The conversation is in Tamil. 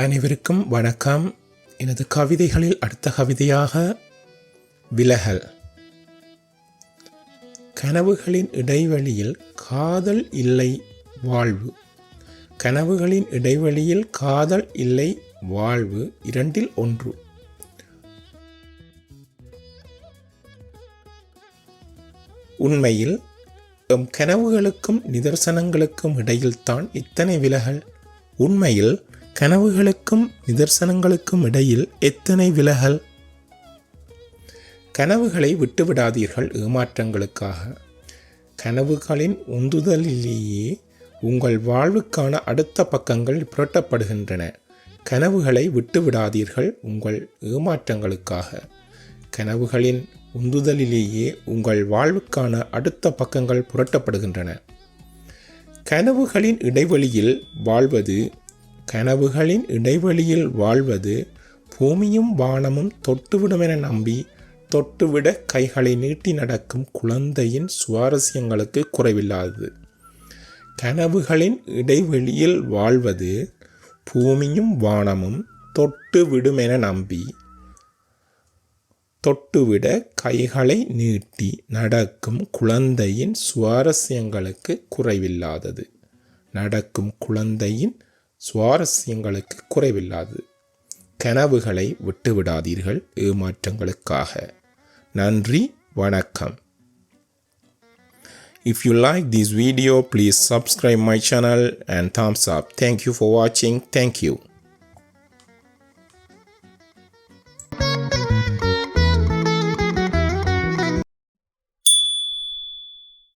அனைவருக்கும் வணக்கம். எனது கவிதைகளில் அடுத்த கவிதையாக விலகல். கனவுகளின் இடைவெளியில் காதல் இல்லை வாழ்வு. கனவுகளின் இடைவெளியில் காதல் இல்லை வாழ்வு. இரண்டில் ஒன்று. உண்மையில் எம் கனவுகளுக்கும் நிதர்சனங்களுக்கும் இடையில்தான் இத்தனை விலகல். உண்மையில் கனவுகளுக்கும் நிதர்சனங்களுக்கும் இடையில் எத்தனை விலகல்? கனவுகளை விட்டுவிடாதீர்கள் ஏமாற்றங்களுக்காக. கனவுகளின் உந்துதலிலேயே உங்கள் வாழ்வுக்கான அடுத்த பக்கங்கள் புரட்டப்படுகின்றன. கனவுகளை விட்டுவிடாதீர்கள் உங்கள் ஏமாற்றங்களுக்காக. கனவுகளின் உந்துதலிலேயே உங்கள் வாழ்வுக்கான அடுத்த பக்கங்கள் புரட்டப்படுகின்றன. கனவுகளின் இடைவெளியில் வாழ்வது கனவுகளின் இடைவெளியில் வாழ்வது பூமியும் வானமும் தொட்டுவிடுமென நம்பி தொட்டுவிட கைகளை நீட்டி நடக்கும் குழந்தையின் சுவாரஸ்யங்களுக்கு குறைவில்லாதது. கனவுகளின் இடைவெளியில் வாழ்வது பூமியும் வானமும் தொட்டு விடுமென நம்பி தொட்டுவிட கைகளை நீட்டி நடக்கும் குழந்தையின் சுவாரஸ்யங்களுக்கு குறைவில்லாதது. நடக்கும் குழந்தையின் சுவாரஸ்யங்களுக்கு குறைவில்லாதது கனவுகளை விட்டுவிடாதீர்கள் ஏமாற்றங்களுக்காக நன்றி வணக்கம் If you like this video, please subscribe my channel and thumbs up. Thank you for watching. Thank you.